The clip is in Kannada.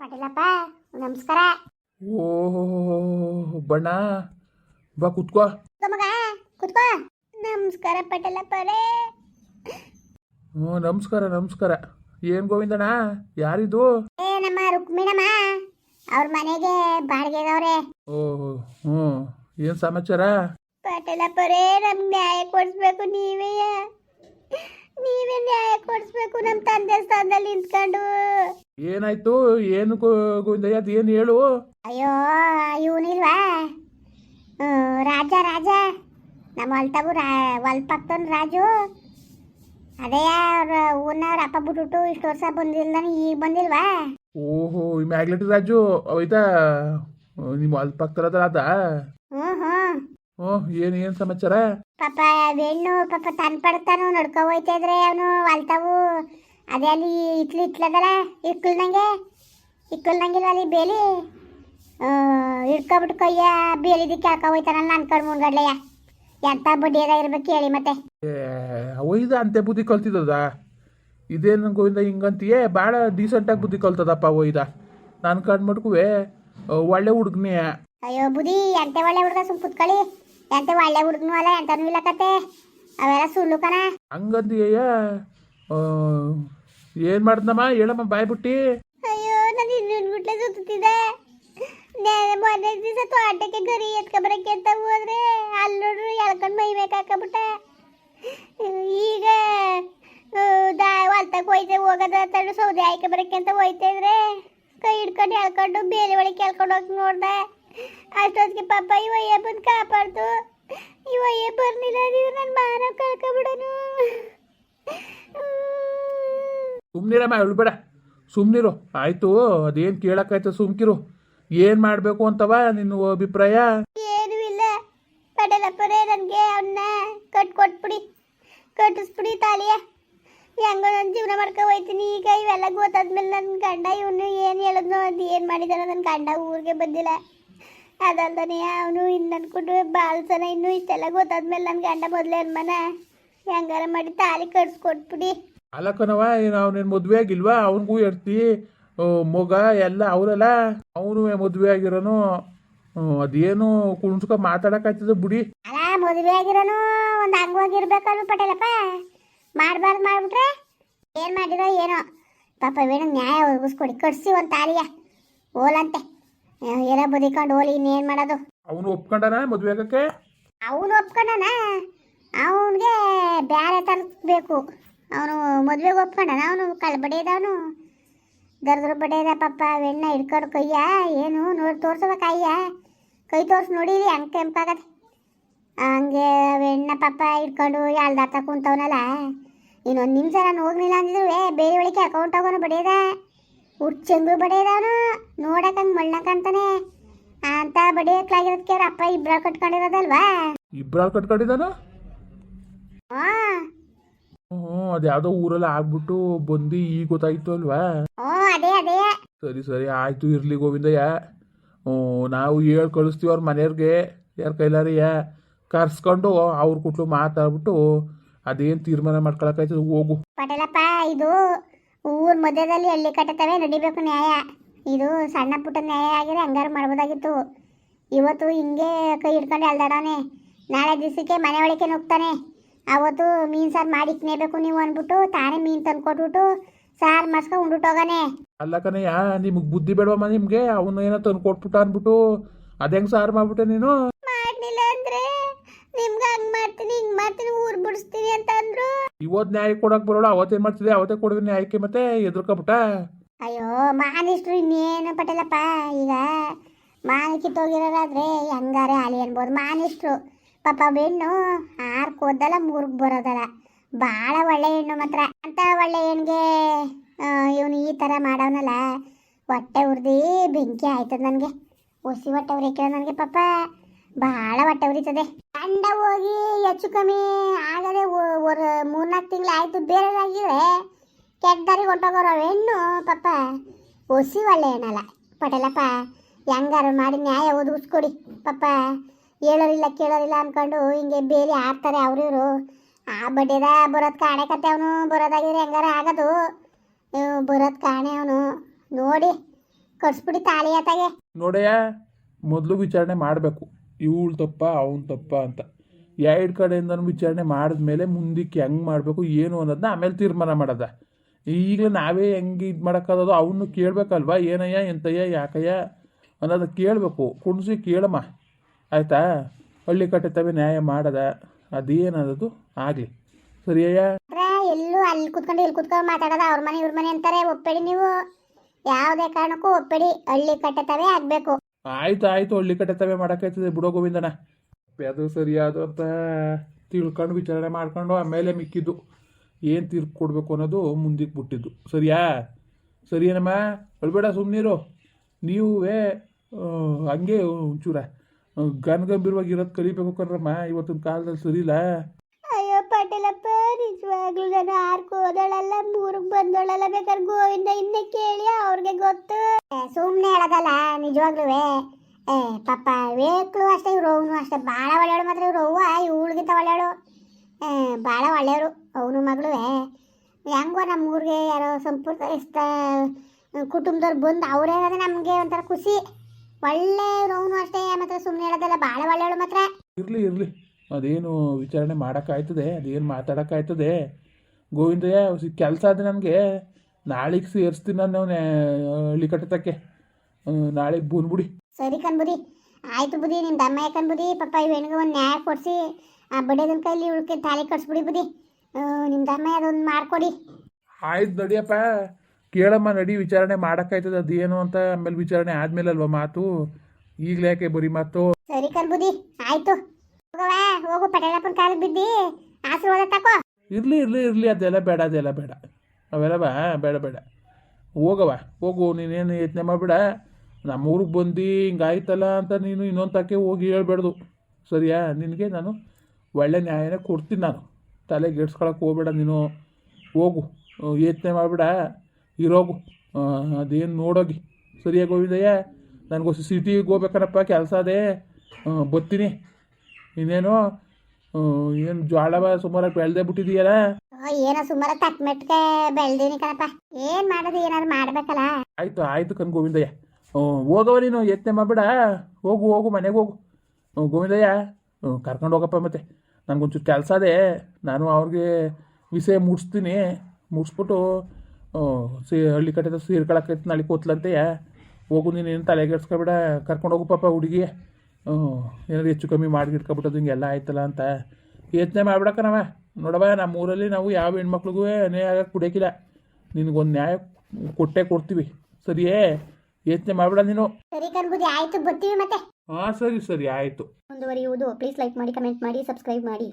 ಪಟೇಲಪ್ಪ ನಮಸ್ಕಾರ. ಓಹೋ ಬಣ್ಣ ಬಾ ಕುತ್ಕೋ. ಮಗ ಕುತ್ಕೋ. ನಮಸ್ಕಾರ ಪಟೇಲಪ್ಪರೇ. ಹ್ಞೂ ನಮಸ್ಕಾರ ನಮಸ್ಕಾರ. ಏನ್ ಗೋವಿಂದಣ್ಣ ಯಾರಿದು? ಏ ನಮ್ಮ ರುಕ್ಮಿಣಮ್ಮ ಅವ್ರ ಮನೆಗೆ ಬಾಡಿಗೆಗವ್ರೆ ಓಹೋ ಹ್ಞೂ ಏನು ಸಮಾಚಾರ? ಪಟೇಲಪ್ಪರೇ ನಮ್ಗೆ ನ್ಯಾಯ ಕೊಡಿಸ್ಬೇಕು ನೀವೇ. ನೀವೇ ನ್ಯಾಯ ಕೊಡಿಸ್ಬೇಕು ನಮ್ಮ ತಂದೆ ಸ್ಥಾನದಲ್ಲಿ ನಿಂತ್ಕೊಂಡು. ಏನಾಯ್ತು? ಏನು ಗೋ- ಗೋವಿಂದಯ್ಯ ಅದು ಏನು ಹೇಳು? ಅಯ್ಯೋ ಇವನಿಲ್ವಾ? ರಾಜ ರಾಜ. ನಮ್ಮ ಹೊಲ್ತಾಗು ರಾ ಹೊಲ್ ಪಕ್ಕದವ್ನು ರಾಜು. ಅದೇ ಅವ್ರ ಊರ್ನವ್ರ ಅಪ್ಪ ಬಿಟ್ಬಿಟ್ಟು ಇಷ್ಟು ವರ್ಷ ಬಂದಿಲ್ಲ ಈಗ ಬಂದಿಲ್ವಾ? ಓಹೋ ಈ ಮ್ಯಾಗ್ಲೆಟಿ ರಾಜು ಅವೈತಾ ನಿಮ್ಮ ಅಲ್ಲಿ ಪಕ್ಕದ ಅದ ಹ್ಞೂ ಹ್ಞೂ ಹ್ಞೂ ಏನು ಏನು ಸಮಾಚಾರ? ಪಾಪ ಹೆಣ್ಣು ಪಾಪ ತನ್ ಪಡ್ತಾನು ನಡ್ಕೊ ಹೋಯ್ತಾ ಇದ್ರೆ ಅವನು ಹೊಲ್ತಾವು ಅದೇ ಅಲ್ಲಿ ಇಟ್ಲು ಇಟ್ಲದಲ್ಲ ಇಕ್ಕಲ್ನಂಗೆ ಇಕ್ಕಲ್ನಂಗಿಲ್ಲ ಅಲ್ಲಿ ಬೇಲಿ? ಹಿಡ್ಕೊಬಿಟ್ಟು ಕೈಯ ಬೇಲಿದಿ ಕೆಳ್ಕೊ ಹೋಯ್ತಾನಲ್ಲ ಕಣ್ ಮುಂದ್ಗಡ್ಲೆಯ. ಎಂತ ಅದ ಇರ್ಬೇಕು ಹೇಳಿ ಮತ್ತೆ. ಏ ಅವೈದ ಅಂತೆ ಬುದ್ಧಿ ಕಲ್ತಿದ್ದದ? ಇದೇನು ಗೋವಿಂದ ಹಿಂಗಂತೀಯೇ? ಭಾಳ ಡೀಸೆಂಟಾಗಿ ಬುದ್ಧಿ ಕಲ್ತದಪ್ಪ ಒಯ್ದ. ನಾನು ಕಂಡ್ಮಟ್ಕುವೆ ಒಳ್ಳೆ ಹುಡುಗನೇ. ಅಯ್ಯೋ ಬುದಿ ಎಂತೆ ಒಳ್ಳೆ ಹುಡುಗ ಸುಮ್ ಕುತ್ಕೊಳ್ಳಿ ಎಂತೆ ಒಳ್ಳೆ ಹುಡುಗನು ಅಲ್ಲ ಎಂತನೂ ಇಲ್ಲ ಕತೆ. ಅವೆಲ್ಲ ಸುಳ್ಳು ಕಣ. ಹಂಗಂತೀಯ ಏನು ಮಾಡ್ದಮ್ಮ? ಹೇಳಮ್ಮ ಬಾಯ್ ಬಿಟ್ಟಿ. ಅಯ್ಯೋ ನಾನು ಇನ್ನೊಂದು ಗುಟ್ಲೆ ಸುತ್ತಿದೆ ಮೊನ್ನೆ ದಿವಸ ತೋಟಕ್ಕೆ ಗರಿ ಎತ್ಕೊಬರಕ್ಕೆ ಅಂತ ಹೋದ್ರೆ ಅಲ್ಲಿ ನೋಡ್ರು ಎಳ್ಕೊಂಡು ಮೈ ಮೇಲೆ ಹಾಕಬಿಟ್ಟ ಈಗ ಹೊಲ್ತಕ್ಕೆ ಹೋಯ್ತೆ ಹೋಗೋದ ತಡು ಸೌದೆ ಹಾಕಿ ಬರಕ್ಕೆ ಅಂತ ಹೋಯ್ತಾ ಇದ್ರೆ ಕೈ ಹಿಡ್ಕೊಂಡು ಎಳ್ಕೊಂಡು ಬೇರೆ ಒಳಗೆ ಕೇಳ್ಕೊಂಡು ಹೋಗಿ ನೋಡ್ದೆ. ಅಷ್ಟೊತ್ತಿಗೆ ಪಾಪ ಇವ ಬಂದು ಕಾಪಾಡ್ತು ಇವಯ್ಯ ಬರ್ಲಿಲ್ಲ ನೀವು ನನ್ನ ಮಾನ ಕಳ್ಕೊಬಿಡನು. ಸುಮ್ಮನಿರಮ್ಮ ಹೇಳ್ಬೇಡ. ಸುಮ್ನಿರು. ಆಯಿತು ಅದೇನು ಕೇಳೋಕ್ಕಾಯ್ತು ಸುಮ್ಕಿರು. ಏನು ಮಾಡಬೇಕು ಅಂತವ ನಿನ್ನ ಅಭಿಪ್ರಾಯ? ಏನು ಇಲ್ಲ. ಪಡಲಪ್ಪರೇ ನನಗೆ ಅವನ್ನ ಕಟ್ಕೊಟ್ಬಿಡಿ ಕಟ್ಟಿಸ್ಬಿಡಿ ತಾಲಿಯ ಹೆಂಗೋ ನನ್ನ ಜೀವನ ಮಾಡ್ಕೊ ಹೋಯ್ತೀನಿ. ಈಗ ಇವೆಲ್ಲ ಗೊತ್ತಾದ್ಮೇಲೆ ನನ್ನ ಗಂಡ ಇವನು ಏನು ಹೇಳಿದ್ನೋ ಅದು ಏನು ಮಾಡಿದಾನೋ ನನ್ನ ಗಂಡ ಊರಿಗೆ ಬಂದಿಲ್ಲ. ಅದಲ್ದನೆ ಅವನು ಇನ್ನು ಅನ್ಕೊಂಡು ಬಾಳ್ಸನ ಇನ್ನೂ ಇಷ್ಟೆಲ್ಲ ಗೊತ್ತಾದ್ಮೇಲೆ ನನ್ನ ಗಂಡ ಮೊದಲೇ ಅನ್ಮನ ಹೆಂಗಾರ ಮಾಡಿ ತಾಲಿ ಕಟ್ಸ್ಕೊಟ್ಬಿಡಿ. ಅಲ್ಲಕ್ಕನವ ಏನು ಅವನೇನು ಮದುವೆ ಆಗಿಲ್ವಾ? ಅವನಿಗೂ ಎಡ್ತಿ ಮಗ ಎಲ್ಲ ಅವರೆಲ್ಲ. ಅವನು ಮದುವೆ ಆಗಿರೋನು? ಅದೇನು ಕುಣ್ಸ್ಕ ಮಾತಾಡಕ್ಕಾಯ್ತದ ಬಿಡಿ. ಅಲ್ಲ ಮದುವೆ ಆಗಿರೋನು ಒಂದು ಹಂಗೋಗಿರ್ಬೇಕಲ್ವ ಪಟೇಲಪ್ಪ. ಮಾಡಬಾರ್ದು ಮಾಡ್ಬಿಟ್ರೆ ಏನು ಮಾಡಿರೋ ಏನೋ. ಪಾಪ ವೇಣ ನ್ಯಾಯ ಒದಗಿಸ್ಕೊಡಿ ಕಟ್ಸಿ ಒಂದು ತಾಲಿಯ ಓಲಂತೆ. ಏನೋ ಬದಿಕೊಂಡು ಓಲಿ ಇನ್ನೇನು ಮಾಡೋದು? ಅವನು ಒಪ್ಕೊಂಡನ ಮದುವೆ ಆಗಕ್ಕೆ? ಅವನು ಒಪ್ಕೊಂಡನ? ಅವನಿಗೆ ಬೇರೆ ತರಿಸ್ಬೇಕು ಅವನು ಮದುವೆಗೆ ಒಪ್ಕೊಂಡನ? ಅವನು ಕಳ್ಳ ಬಡಿಯದವನು ದರ್ದ್ರ ಬಡಿಯದ ಪಾಪ ಬೆಣ್ಣ ಹಿಡ್ಕೊಂಡು ಕೈಯ ಏನು ನೋಡಿ ತೋರ್ಸವ ಕೈಯ ಕೈ ತೋರ್ಸಿ ನೋಡಿರಿ ಹಂಗೆ ಕೆಂಪಾಗದೆ. ಹಂಗೆ ಬೆಣ್ಣ ಪಾಪ ಹಿಡ್ಕೊಂಡು ಎಳ್ದಾಡ್ತಾ ಕುಂತವನಲ್ಲ. ಇನ್ನೊಂದು ನಿಮಿಷ ನಾನು ಹೋಗ್ಲಿಲ್ಲ ಅಂದಿದ್ರು ಬೇರೆ ಒಳಗೆ ಅಕೌಂಟ್ ಆಗೋನು ಬಡಿಯದ ಹುಚ್ಚಂಗು ಬಡಿಯದವನು ನೋಡಕ್ ಹಂಗೆ ಮಳ್ಳಕಂತಾನೆ ಅಂತ ಬಡಿಯಕ್ಲಾಗಿರೋದಕ್ಕೆ ಅವ್ರ ಅಪ್ಪ ಇಬ್ರ ಕಟ್ಕೊಂಡಿರೋದಲ್ವಾ? ಇಬ್ರ ಕಟ್ಕೊಂಡಿದ್ದಾನ? ಹಾ. ಹ್ಞೂ ಅದ್ಯಾವುದೋ ಊರಲ್ಲಿ ಆಗ್ಬಿಟ್ಟು ಬಂದು ಈಗ ಗೊತ್ತಾಯ್ತು ಅಲ್ವಾ? ಓ ಅದೇ ಅದೇ. ಸರಿ ಸರಿ ಆಯಿತು ಇರಲಿ ಗೋವಿಂದಯ್ಯ. ಹ್ಞೂ ನಾವು ಹೇಳಿ ಕಳಿಸ್ತೀವಿ ಅವ್ರ ಮನೆಯವ್ರಿಗೆ. ಯಾರ ಕೈಲಾರಿಯ? ಕರ್ಸ್ಕೊಂಡು ಅವ್ರ ಕುಟ್ಲು ಮಾತಾಡ್ಬಿಟ್ಟು ಅದೇನು ತೀರ್ಮಾನ ಮಾಡ್ಕೊಳಕಾಯ್ತದ ಹೋಗು. ಪಟೇಲಪ್ಪ ಇದು ಊರ್ ಮಧ್ಯದಲ್ಲಿ ಹಳ್ಳಿ ಕಟ್ಟತವೆ ನಡಿಬೇಕು ನ್ಯಾಯ. ಇದು ಸಣ್ಣ ಪುಟ್ಟ ನ್ಯಾಯ ಆಗಿದ್ರೆ ಹಂಗಾರು ಮಾಡ್ಬೋದಾಗಿತ್ತು. ಇವತ್ತು ಹಿಂಗೆ ಕೈ ಹಿಡ್ಕೊಂಡು ಅಲ್ದಾಡಾನೆ. ನಾಳೆ ದಿವಸಕ್ಕೆ ಮನೆ ಒಳಗೆ ನುಗ್ತಾನೆ ಅವತ್ತು ಮೀನು ಸಾರು ಮಾಡಿಕ್ನೇಬೇಕು ನೀವು ಅಂದ್ಬಿಟ್ಟು, ತಾನೇ ಮೀನು ತಂದು ಕೊಟ್ಬಿಟ್ಟು ಸಾರು ಮಾಡ್ಸ್ಕೊಂಡು ಉಂಡ್ಬಿಟ್ಟು ಹೋಗಾನೆ. ಅಲ್ಲ ಕಣಯ್ಯ, ನಿಮಗೆ ಬುದ್ಧಿ ಬೇಡವಮ್ಮ ನಿಮಗೆ. ಅವನು ಏನೋ ತಂದು ಕೊಟ್ಬಿಟ್ಟು ಅಂದ್ಬಿಟ್ಟು ಅದೆಂಗೆ ಸಾರು ಮಾಡ್ಬಿಟ್ಟೆ ನೀನು? ನಿಮ್ಗೆ ಹಂಗ್ ಮಾಡ್ತೀನಿ ಹಿಂಗ್ ಮಾಡ್ತೀನಿ ಊರು ಬಿಡಿಸ್ತೀನಿ ಅಂತ ಅಂದ್ರು ಇವತ್ತು ನ್ಯಾಯ ಕೊಡಕ್ಕೆ ಬರೋಣ ಅವತ್ತೇನ್ ಮಾಡ್ತಿದ್ದೆ ಅವತ್ತೇ ಕೊಡಿದ್ರೆ ನ್ಯಾಯಕ್ಕೆ ಮತ್ತೆ ಎದುರ್ಕೊಬಿಟ್ಟ ಅಯ್ಯೋ ಮಾನಿಷ್ಟ್ರು ಇನ್ನೇನು ಪಟೇಲಪ್ಪ ಈಗ ಮಾನ ಕಿತ್ತೋಗಿರೋರಾದ್ರೆ ಹೆಂಗಾರೆ ಆಲಿ ಅನ್ಬೋದು. ಮಾನಿಷ್ಟ್ರು ಪಾಪ ಬೆಣ್ಣು ಆರು ಓದಲ್ಲ ಮೂರ್ಗ್ ಬರೋದಲ್ಲ. ಭಾಳ ಒಳ್ಳೆ ಹೆಣ್ಣು ಮಾತ್ರ. ಅಂತ ಒಳ್ಳೆ ಹೆಣ್ಣಿಗೆ ಇವನು ಈ ಥರ ಮಾಡವನಲ್ಲ. ಹೊಟ್ಟೆ ಉರ್ದಿ ಬೆಂಕಿ ಆಯ್ತದ ನನಗೆ. ಒಸಿ ಹೊಟ್ಟೆ ಉರಿಕೆ ನನಗೆ ಪಾಪ. ಭಾಳ ಹೊಟ್ಟೆ ಉರಿತದೆ. ಹೋಗಿ ಹೆಚ್ಚು ಕಮ್ಮಿ ಆಗದೆ ಮೂರ್ನಾಲ್ಕು ತಿಂಗಳು ಬೇರೆ ಆಗಿದ್ರೆ ಕೆಟ್ಟ ದಾರಿ ಹೊಂಟೋಗೋರ ಹೆಣ್ಣು ಪಾಪ ಒಸಿ ಒಳ್ಳೆ ಏನಲ್ಲ ಪಟೇಲಪ್ಪ, ಹೆಂಗಾರು ಮಾಡಿ ನ್ಯಾಯ ಒದಗಿಸ್ಕೊಡಿ. ಪಾಪ ಹೇಳೋರಿಲ್ಲ, ಕೇಳೋರಿಲ್ಲ ಅನ್ಕೊಂಡು ಹಿಂಗೆ ಬೇರೆ ಆಡ್ತಾರೆ ಅವ್ರಿವ್ರು ಆ ಬಡ್ಡಿದ ಬರೋದ್ ಕಾಣೆ ಕತೆ ಅವನು. ಬರೋದಾಗಿದ್ರೆ ಹೆಂಗಾರ ಆಗೋದು. ಬರೋದ್ ಕಾಣೆ ಅವನು. ನೋಡಿ ಕಟ್ಸ್ಬಿಡಿ ತಾಳಿ ಆತಾಗೆ. ನೋಡಯ್ಯ, ಮೊದಲು ವಿಚಾರಣೆ ಮಾಡಬೇಕು. ಇವಳು ತಪ್ಪ, ಅವನು ತಪ್ಪ ಅಂತ. ಎರಡು ಕಡೆಯಿಂದನೂ ವಿಚಾರಣೆ ಮಾಡಿದ್ಮೇಲೆ ಮುಂದಕ್ಕೆ ಹೆಂಗೆ ಮಾಡಬೇಕು, ಏನು ಅನ್ನೋದನ್ನ ಆಮೇಲೆ ತೀರ್ಮಾನ ಮಾಡೋದ. ಈಗಲೇ ನಾವೇ ಹೆಂಗೆ ಇದು ಮಾಡೋಕ್ಕಾಗೋದು ಅವನು ಕೇಳಬೇಕಲ್ವಾ, ಏನಯ್ಯ, ಎಂತಯ್ಯ, ಯಾಕಯ್ಯ ಅನ್ನೋದು ಕೇಳಬೇಕು. ಕುಣಿಸಿ ಕೇಳಮ್ಮ. ಆಯಿತಾ? ಹಳ್ಳಿ ಕಟ್ಟೆತವೆ ನ್ಯಾಯ ಮಾಡದ ಅದೇನದು ಆಗಲಿ. ಸರಿಯಯ್ಯ? ಎಲ್ಲೂ ಅಲ್ಲಿ ಕುತ್ಕೊಂಡು ಇಲ್ಲಿ ಕುತ್ಕೊಂಡು ಮಾತಾಡೋದು ಅವ್ರ ಮನೆ, ಇವ್ರ ಮನೆ ಅಂತಾರೆ ಒಪ್ಪೇಡಿ ನೀವು. ಯಾವುದೇ ಕಾರಣಕ್ಕೂ ಒಪ್ಪೇಡಿ ಹಳ್ಳಿ ಕಟ್ಟತವೇ ಆಗ್ಬೇಕು. ಆಯ್ತು ಆಯ್ತು ಹಳ್ಳಿ ತವೆ ಮಾಡೋಕ್ಕಾಯ್ತದೆ ಬಿಡೋ ಗೋವಿಂದನ ಅದು ಸರಿಯಾದ ಅಂತ ತಿಳ್ಕೊಂಡು ವಿಚಾರಣೆ ಮಾಡ್ಕೊಂಡು ಆಮೇಲೆ ಮಿಕ್ಕಿದ್ದು. ಏನು ತೀರ್ಪು ಕೊಡಬೇಕು ಅನ್ನೋದು ಮುಂದಕ್ಕೆ ಬಿಟ್ಟಿದ್ದು. ಸರಿಯಾ? ಸರಿಯೇನಮ್ಮ? ಅಳ್ಬೇಡ ಸುಮ್ಮನಿರು ನೀವೇ ಹಂಗೆ ಒಂಚೂರ ಗನ್ಗಂಭೀರವಾಗಿ ಇರೋದು ಕಲಿಬೇಕು ಕಣ್ರಮ್ಮ. ಇವತ್ತಿನ ಕಾಲದಲ್ಲಿ ಸರಿಯಿಲ್ಲ ಪಟೇಲಪ್ಪ ನಿಜವಾಗ್ಲೂ ನಾನು ಆರ್ಕು ಹೋದಳಲ್ಲ ಮೂರಿಗೆ ಬಂದೋಳಲ್ಲ ಬೇಕಾದ್ರೆ ಗೋವಿಂದ ಹಿಂದೆ ಕೇಳಿ ಅವ್ರಿಗೆ ಗೊತ್ತು. ಸುಮ್ಮನೆ ಹೇಳೋದಲ್ಲ ನಿಜವಾಗ್ಲೂ ಏ, ಪಾಪ ವೇಕ್ಳು ಅಷ್ಟೇ, ಇವ್ರು ಅವನು ಅಷ್ಟೇ. ಭಾಳ ಒಳ್ಳೆಯವಳು ಮಾತ್ರ ಇವ್ರು. ಅವ್ವ ಇವಳಿಗಿಂತ ಒಳ್ಳೆಯವಳು. ಭಾಳ ಒಳ್ಳೆಯವರು ಅವನು ಮಗಳು ಹೆಂಗೋ ನಮ್ಮ ಊರಿಗೆ ಯಾರೋ ಇಷ್ಟ ಕುಟುಂಬದವ್ರು ಬಂದು ಅವ್ರೇನದ ನಮಗೆ ಒಂಥರ ಖುಷಿ. ಒಳ್ಳೆಯವ್ರು ಅವನು ಅಷ್ಟೇ ಮಾತ್ರ ಸುಮ್ಮನೆ ಹೇಳೋದಲ್ಲ ಭಾಳ ಒಳ್ಳೆಯವಳು ಮಾತ್ರ. ಇರಲಿ ಇರಲಿ. ಅದೇನು ವಿಚಾರಣೆ ಮಾಡೋಕ್ಕಾಯ್ತದೆ ಅದೇನು ಮಾತಾಡೋಕ್ಕಾಯ್ತದೆ? ಗೋವಿಂದಯ್ಯ ಕೆಲಸ ಅದು ನನಗೆ ನಾಳೆಗೆ ಸೇರಿಸ್ತೀನಿ ನಾನು ಹಳ್ಳಿ ಕಟ್ಟತಕ್ಕೆ. ನಾಳೆಗೆ ಬಂದ್ಬಿಡಿ ಸರಿ ಕಣ್ಬುದಿ ಆಯ್ತು ಬುದಿ ನಿಮ್ಮ ದಮ್ಮ ಕಣ್ಬುದಿ ಬುದಿ ಪಾಪ ಹೆಣ್ಗೆ ಒಂದು ನ್ಯಾಯ ಕೊಡಿಸಿ ಆ ಬಡಿಯೋದನ್ನ ಕೈಲಿ ಉಳ್ಕೆ ತಾಳಿ ಕಟ್ಸ್ಬಿಡಿ ಬುದಿ ನಿಮ್ಮ ದಮ್ಮ ಅದೊಂದು ಮಾಡಿಕೊಡಿ. ಆಯ್ತು ನಡಿಯಪ್ಪ. ಕೇಳಮ್ಮ ನಡಿ ವಿಚಾರಣೆ ಮಾಡೋಕ್ಕಾಯ್ತದೆ ಅದೇನು ಅಂತ ಆಮೇಲೆ ವಿಚಾರಣೆ ಆದಮೇಲೆ ಅಲ್ವಾ ಮಾತು? ಈಗಲೇ ಯಾಕೆ ಬರೀ ಮಾತು? ಸರಿ ಕಣ್ಬುದಿ ಆಯ್ತು. ಹೋಗು ಪಟೇಲಪ್ಪನ ಕಾಲಿಗೆ ಬಿದ್ದಿ, ಆಶೀರ್ವಾದ ತಕೋ. ಇರಲಿ ಇರಲಿ ಇರಲಿ, ಅದೆಲ್ಲ ಬೇಡ ಅದೆಲ್ಲ ಬೇಡ. ಅವೆಲ್ಲ ಬಾ ಬೇಡ ಬೇಡ. ಹೋಗವ ಹೋಗು, ನೀನೇನು ಯೋಚನೆ ಮಾಡಬೇಡ. ನಮ್ಮ ಊರಿಗೆ ಬಂದು, ಹಿಂಗಾಯ್ತಲ್ಲ ಅಂತ ನೀನು ಇನ್ನೊಂದು ತಕ್ಕೆ ಹೋಗಿ ಹೇಳ್ಬೇಡ್ದು. ಸರಿಯಾ? ನಿನಗೆ ನಾನು ಒಳ್ಳೆ ನ್ಯಾಯನೇ ಕೊಡ್ತೀನಿ ನಾನು. ತಲೆಗೆ ಗೆಡ್ಸ್ಕೊಳಕ್ಕೆ ಹೋಗ್ಬೇಡ ನೀನು. ಹೋಗು ಯೋಚನೆ ಮಾಡಬೇಡ. ಇರೋಗು ಅದೇನು ನೋಡೋಗಿ. ಸರಿಯಾಗಿ ಗೋವಿಂದಯ್ಯ? ನನಗೋಸಿ ಸಿಟಿಗೆ ಹೋಗ್ಬೇಕನಪ್ಪ, ಕೆಲಸ ಅದೇ. ಬರ್ತೀನಿ. ಇನ್ನೇನು ಏನು ಜ್ವಾಳ ಸುಮಾರಾಗಿ ಬೆಳ್ದೆ ಬಿಟ್ಟಿದೀಯಲ್ಲ? ಏನೋ ಸುಮಾರು ತಕ್ಕ ಮೆಟ್ಗೆ ಬೆಳ್ದೀನಿ ಕಣಪ್ಪ. ಏನ್ ಮಾಡೋದು ಏನಾದ್ರು ಮಾಡ್ಬೇಕಲ್ಲ? ಆಯ್ತು ಆಯ್ತು ಕಣ್ ಗೋವಿಂದಯ್ಯ. ಹೋಗವ ನೀನು ಯತ್ನೆ ಮಾಡ್ಬೇಡ. ಹೋಗು ಹೋಗು ಮನೆಗೆ ಹೋಗು. ಗೋವಿಂದಯ್ಯ ಕರ್ಕೊಂಡು ಹೋಗಪ್ಪ ಮತ್ತೆ. ನನಗೊಂಚೂರು ಕೆಲಸ ಅದೇ. ನಾನು ಅವ್ರಿಗೆ ವಿಷಯ ಮುಗಿಸ್ತೀನಿ ಮುಗಿಸ್ಬಿಟ್ಟು ಸಿ ಹಳ್ಳಿ ಕಟ್ಟೆ ಸೀರ್ಕೊಳಕೈತೆ ನಾಳೆ ಕೂತ್ಲಂತೆಯ. ಹೋಗು ನೀನು ಏನು ತಲೆಗೆಡ್ಸ್ಕೊಬೇಡ. ಕರ್ಕೊಂಡು ಹೋಗು ಪಾಪ ಹುಡುಗಿ ಏನಾದ್ರು ಹೆಚ್ಚು ಕಮ್ಮಿ ಮಾಡಿಗಿಟ್ಕೊಬಿಟ್ಟದು ಹಿಂಗೆಲ್ಲ ಆಯ್ತಲ್ಲ ಅಂತ. ಯೋಚನೆ ಮಾಡ್ಬಿಡಕ್ಕನವ ನೋಡವ ನಮ್ಮ ಊರಲ್ಲಿ ನಾವು ಯಾವ ಹೆಣ್ಮಕ್ಳಿಗೂ ನ್ಯಾಯ ಆಗಕ್ಕೆ ಕುಡಿಯೋಕ್ಕಿಲ್ಲ ನಿನಗೊಂದು ನ್ಯಾಯ ಕೊಟ್ಟೆ ಕೊಡ್ತೀವಿ. ಸರಿಯೇ? ಯೋಚನೆ ಮಾಡ್ಬಿಡ ನೀನು. ಸರಿ ಆಯ್ತು ಬರ್ತೀವಿ ಮತ್ತೆ. ಹಾಂ ಸರಿ ಸರಿ ಆಯಿತು. ಮುಂದುವರಿಯುವುದು. ಪ್ಲೀಸ್ ಲೈಕ್ ಮಾಡಿ ಕಮೆಂಟ್ ಮಾಡಿ ಸಬ್ಸ್ಕ್ರೈಬ್ ಮಾಡಿ.